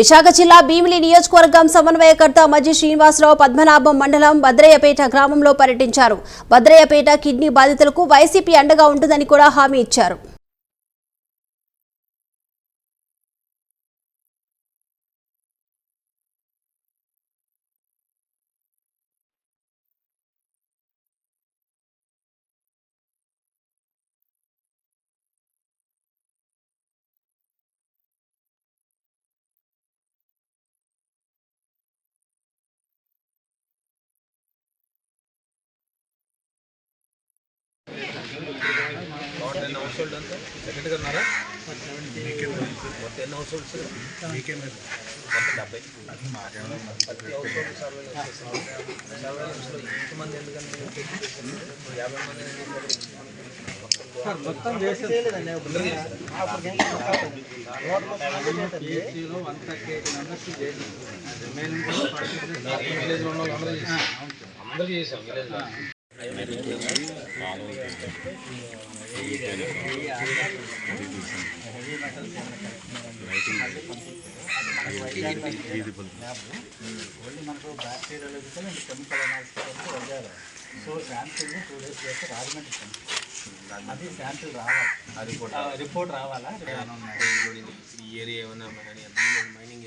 విశాఖ జిల్లా భీమిలి నియోజకవర్గం సమన్వయకర్త మజ్జి శ్రీనివాసరావు పద్మనాభం మండలం భద్రయ్యపేట గ్రామంలో పర్యటించారు. భద్రయ్యపేట కిడ్నీ బాధితులకు వైసీపీ అండగా ఉంటుందని కూడా హామీ ఇచ్చారు. ఎన్ని హౌస్ హోల్డ్ అంతా సెకండ్గా ఉన్నారా ఎన్ని హౌస్ హోల్డ్స్ మొత్తం డెబ్బై ప్రతి హౌస్ హోల్డ్ సర్వేలెన్స్ సర్వేలెన్స్లో ఎంతమంది ఎందుకంటే యాభై మంది మొత్తం అందరూ చేసి విలేజ్లో ఉన్న వాళ్ళు అందరూ చేశారు అందరూ చేసాం విలేజ్లో ఓన్లీ మనకు బ్యాక్టీరియాలజికల్ అండ్ కెమికల్ అనాలిసిస్ వదిలేరు సో శాంపిల్ టూ డేస్ చేస్తే రాజమండ్రి పంపిస్తాం. అది శాంపిల్ రావాలి అది కూడా ఆ రిపోర్ట్ రావాలా ఈ ఏరియా ఏమన్నా mining mining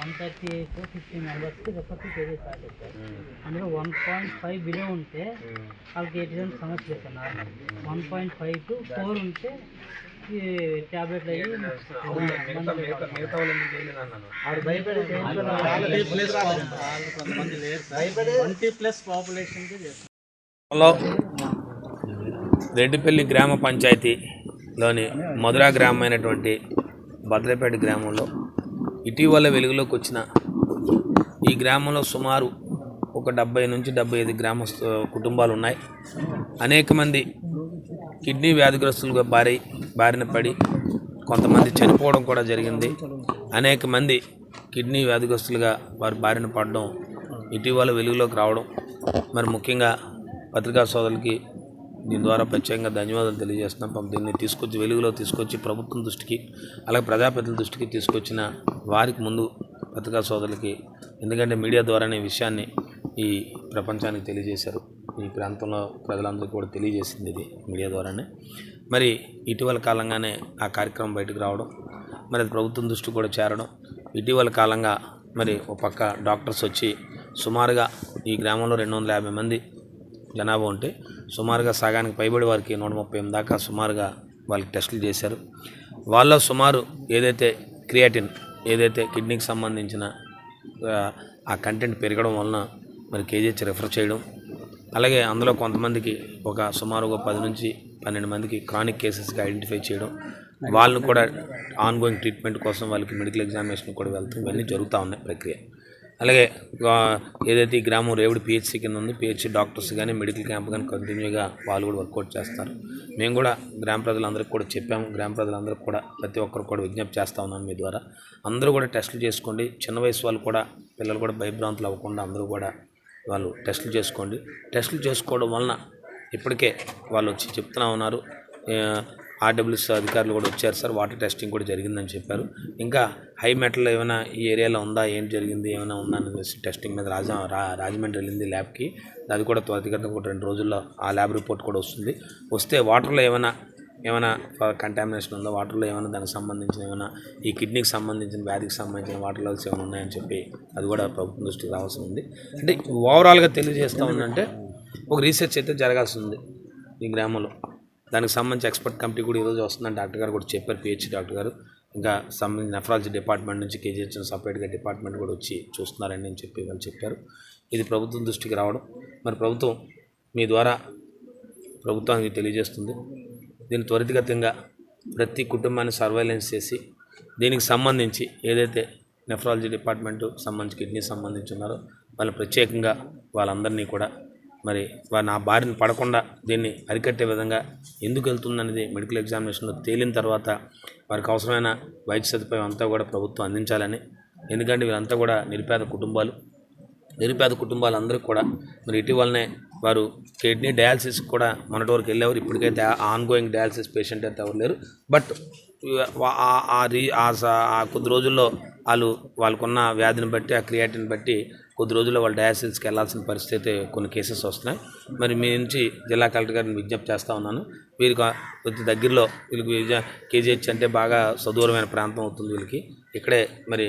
one thirty eight fifty మెంబర్స్కి ఒక్కటి కేజీ స్టార్ట్ చేశారు అందులో వన్ పాయింట్ ఫైవ్ బిలో ఉంటే వాళ్ళకి ఎటువంటి సమస్య లేదు normal one point five to four ఉంటే ఈ ట్యాబ్లెట్లు అయ్యి మిగతా మిగతా మిగతా వాళ్ళు ఎందుకు చేయలేదు అన్నాను కొంతమంది లేరు ట్వంటీ ప్లస్ పాపులేషన్కి చేస్తాం. లో రెడ్డిపల్లి గ్రామ పంచాయతీలోని మధురా గ్రామమైనటువంటి భద్రపేట గ్రామంలో ఇటీవల వెలుగులోకి వచ్చిన ఈ గ్రామంలో సుమారు ఒక డెబ్బై నుంచి డెబ్బై ఐదు గ్రామస్తు కుటుంబాలు ఉన్నాయి అనేక మంది కిడ్నీ వ్యాధిగ్రస్తులుగా బారి బారిన పడి కొంతమంది చనిపోవడం కూడా జరిగింది. అనేక మంది కిడ్నీ వ్యాధిగ్రస్తులుగా వారు బారిన పడడం ఇటీవల వెలుగులోకి రావడం. మరి ముఖ్యంగా పత్రికా సోదరులకి దీని ద్వారా ప్రత్యేకంగా ధన్యవాదాలు తెలియజేస్తున్నాం. పాపం దీన్ని తీసుకొచ్చి వెలుగులో తీసుకొచ్చి ప్రభుత్వం దృష్టికి అలాగే ప్రజాప్రతినిధుల దృష్టికి తీసుకొచ్చిన వారికి ముందు పత్రికా సోదరులకి ఎందుకంటే మీడియా ద్వారానే విషయాన్ని ఈ ప్రపంచానికి తెలియజేశారు. ఈ ప్రాంతంలో ప్రజలందరికీ కూడా తెలియజేసింది ఇది మీడియా ద్వారానే. మరి ఇటీవల కాలంగానే ఆ కార్యక్రమం బయటకు రావడం మరి అది ప్రభుత్వం దృష్టి కూడా చేరడం ఇటీవల కాలంగా మరి ఒక పక్క డాక్టర్స్ వచ్చి సుమారుగా ఈ గ్రామంలో రెండు వందల యాభై మంది జనాభా ఉంటే సుమారుగా సగానికి పైబడి వారికి నూట ముప్పై ఎనిమిది దాకా సుమారుగా వాళ్ళకి టెస్టులు చేశారు. వాళ్ళ సుమారు ఏదైతే క్రియాటిన్ ఏదైతే కిడ్నీకి సంబంధించిన ఆ, ఆ కంటెంట్ పెరగడం వలన మరి కేజీహెచ్ రిఫర్ చేయడం అలాగే అందులో కొంతమందికి ఒక సుమారు ఒక పది నుంచి పన్నెండు మందికి క్రానిక్ కేసెస్గా ఐడెంటిఫై చేయడం వాళ్ళని కూడా ఆన్గోయింగ్ ట్రీట్మెంట్ కోసం వాళ్ళకి మెడికల్ ఎగ్జామినేషన్ కూడా వెళ్తాం ఇవన్నీ జరుగుతూ ఉన్నాయి ప్రక్రియ. అలాగే ఏదైతే ఈ గ్రామం రేవుడు పిహెచ్సి కింద ఉంది పిహెచ్సి డాక్టర్స్ కానీ మెడికల్ క్యాంప్ కానీ కంటిన్యూగా వాళ్ళు కూడా వర్కౌట్ చేస్తారు. మేము కూడా గ్రామ ప్రజలందరికీ కూడా చెప్పాము. గ్రామ ప్రజలందరికీ కూడా ప్రతి ఒక్కరు కూడా విజ్ఞప్తి చేస్తూ ఉన్నాను మీ ద్వారా. అందరూ కూడా టెస్టులు చేసుకోండి. చిన్న వయసు వాళ్ళు కూడా పిల్లలు కూడా భయభ్రాంతులు అవ్వకుండా అందరూ కూడా వాళ్ళు టెస్టులు చేసుకోండి. టెస్టులు చేసుకోవడం వలన ఇప్పటికే వాళ్ళు వచ్చి చెప్తున్నా ఉన్నారు. ఆర్డబ్ల్యూఎస్ అధికారులు కూడా వచ్చారు సార్. వాటర్ టెస్టింగ్ కూడా జరిగిందని చెప్పారు. ఇంకా హై మెటల్ ఏమైనా ఈ ఏరియాలో ఉందా? ఏం జరిగింది? ఏమైనా ఉందా? అని టెస్టింగ్ మీద రాజా రాజమండ్రి వెళ్ళింది ల్యాబ్కి. అది కూడా త్వరితగతిన ఒక రెండు రోజుల్లో ఆ ల్యాబ్ రిపోర్ట్ కూడా వస్తుంది. వస్తే వాటర్లో ఏమైనా ఏమైనా కంటామినేషన్ ఉందా? వాటర్లో ఏమైనా దానికి సంబంధించిన ఏమైనా ఈ కిడ్నీకి సంబంధించిన వ్యాధికి సంబంధించిన వాటర్ లెవెల్స్ ఏమైనా ఉన్నాయని చెప్పి అది కూడా ప్రభుత్వం దృష్టికి రావాల్సి ఉంది. అంటే ఓవరాల్గా తెలియజేస్తా ఉందంటే ఒక రీసెర్చ్ అయితే జరగాల్సి ఉంది ఈ గ్రామంలో. దానికి సంబంధించి ఎక్స్పర్ట్ కమిటీ కూడా ఈరోజు వస్తుందని డాక్టర్ గారు కూడా చెప్పారు పిహెచ్ డాక్టర్ గారు. ఇంకా సంబంధించి నెఫ్రాలజీ డిపార్ట్మెంట్ నుంచి కేజీహెచ్ఎం సపరేట్గా డిపార్ట్మెంట్ కూడా వచ్చి చూస్తున్నారని అని చెప్పి వాళ్ళు చెప్పారు. ఇది ప్రభుత్వం దృష్టికి రావడం. మరి ప్రభుత్వం మీ ద్వారా ప్రభుత్వానికి తెలియజేస్తుంది. దీన్ని త్వరితగతంగా ప్రతి కుటుంబాన్ని సర్వైలెన్స్ చేసి దీనికి సంబంధించి ఏదైతే నెఫ్రాలజీ డిపార్ట్మెంట్ సంబంధించి కిడ్నీ సంబంధించి ఉన్నారో వాళ్ళు ప్రత్యేకంగా వాళ్ళందరినీ కూడా మరి నా బారిన పడకుండా దీన్ని అరికట్టే విధంగా ఎందుకు వెళ్తుందనేది మెడికల్ ఎగ్జామినేషన్లో తేలిన తర్వాత వారికి అవసరమైన వైద్య సదుపాయం అంతా కూడా ప్రభుత్వం అందించాలని. ఎందుకంటే వీళ్ళంతా కూడా నిరుపేద కుటుంబాలు. నిరుపేద కుటుంబాలందరికీ కూడా మరి ఇటీవలనే వారు కిడ్నీ డయాలసిస్ కూడా మొన్నటి వరకు వెళ్ళేవారు. ఇప్పటికైతే ఆన్గోయింగ్ డయాలసిస్ పేషెంట్ అయితే ఎవరు లేరు. బట్ ఆ- రీ ఆ కొద్ది రోజుల్లో వాళ్ళు వాళ్ళకున్న వ్యాధిని బట్టి ఆ క్రియాటిని బట్టి కొద్ది రోజుల్లో వాళ్ళు డయాసిల్స్కి వెళ్ళాల్సిన పరిస్థితి అయితే కొన్ని కేసెస్ వస్తున్నాయి. మరి మీ నుంచి జిల్లా కలెక్టర్ గారిని విజ్ఞప్తి చేస్తూ ఉన్నాను. వీరికి కొద్ది దగ్గరలో వీళ్ళకి కేజీహెచ్ అంటే బాగా సదూరమైన ప్రాంతం అవుతుంది వీళ్ళకి. ఇక్కడే మరి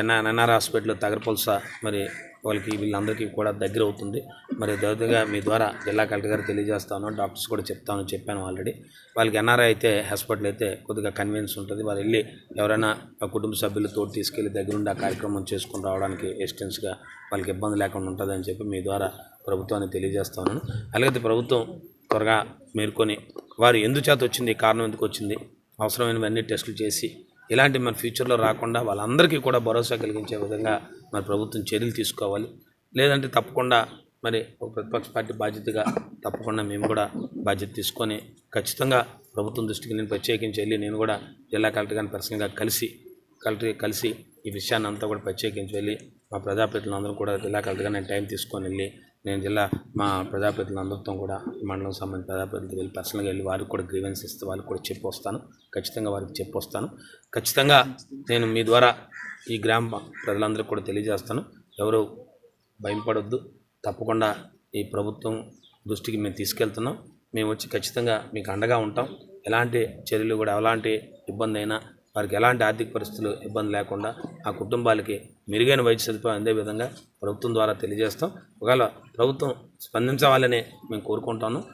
ఎన్ఆర్ ఎన్ఆర్ హాస్పిటల్ తగరపులస మరి వాళ్ళకి వీళ్ళందరికీ కూడా దగ్గర అవుతుంది. మరి దగ్గరగా మీ ద్వారా జిల్లా కలెక్టర్ గారు తెలియజేస్తాను. డాక్టర్స్ కూడా చెప్తాను చెప్పాను ఆల్రెడీ. వాళ్ళకి ఎన్ఆర్ఐ అయితే హాస్పిటల్ అయితే కొద్దిగా కన్వీనియన్స్ ఉంటుంది. వాళ్ళు వెళ్ళి ఎవరైనా కుటుంబ సభ్యులతో తీసుకెళ్ళి దగ్గరుండి ఆ కార్యక్రమం చేసుకుని రావడానికి ఎస్టెన్స్గా వాళ్ళకి ఇబ్బంది లేకుండా ఉంటుందని చెప్పి మీ ద్వారా ప్రభుత్వాన్ని తెలియజేస్తాను. అలాగే ప్రభుత్వం త్వరగా మేర్కొని వారు ఎందుచేత వచ్చింది కారణం ఎందుకు వచ్చింది అవసరమైనవన్నీ టెస్టులు చేసి ఇలాంటి మన ఫ్యూచర్లో రాకుండా వాళ్ళందరికీ కూడా భరోసా కలిగించే విధంగా మరి ప్రభుత్వం చర్యలు తీసుకోవాలి. లేదంటే తప్పకుండా మరి ఒక ప్రతిపక్ష పార్టీ బాధ్యతగా తప్పకుండా మేము కూడా బాధ్యత తీసుకొని ఖచ్చితంగా ప్రభుత్వం దృష్టికి నేను ప్రత్యేకించి వెళ్ళి నేను కూడా జిల్లా కలెక్టర్ గారిని పర్సనల్గా కలిసి కలెక్టర్ కలిసి ఈ విషయాన్ని అంతా కూడా ప్రత్యేకించి వెళ్ళి మా ప్రజాప్రతినిధులందరూ కూడా జిల్లా కలెక్టర్ నేను టైం తీసుకొని వెళ్ళి నేను జిల్లా మా ప్రజాప్రతినిధులందరితో కూడా మండలం సంబంధించిన ప్రజాప్రతినిధులు వెళ్ళి పర్సనల్గా వెళ్ళి వారికి కూడా గ్రీవెన్స్ ఇస్తే వాళ్ళకి కూడా చెప్పి వస్తాను. ఖచ్చితంగా వారికి చెప్పి వస్తాను. ఖచ్చితంగా నేను మీ ద్వారా ఈ గ్రామ ప్రజలందరికీ కూడా తెలియజేస్తాను. ఎవరు భయపడొద్దు. తప్పకుండా ఈ ప్రభుత్వం దృష్టికి మేము తీసుకెళ్తున్నాం. మేము వచ్చి ఖచ్చితంగా మీకు అండగా ఉంటాం. ఎలాంటి చర్యలు కూడా ఎలాంటి ఇబ్బంది అయినా వారికి ఎలాంటి ఆర్థిక పరిస్థితులు ఇబ్బంది లేకుండా ఆ కుటుంబాలకి మెరుగైన వైద్య సదుపాయం అందే విధంగా ప్రభుత్వం ద్వారా తెలియజేస్తాం. ఒకవేళ ప్రభుత్వం స్పందించవాలని మేము కోరుకుంటాను.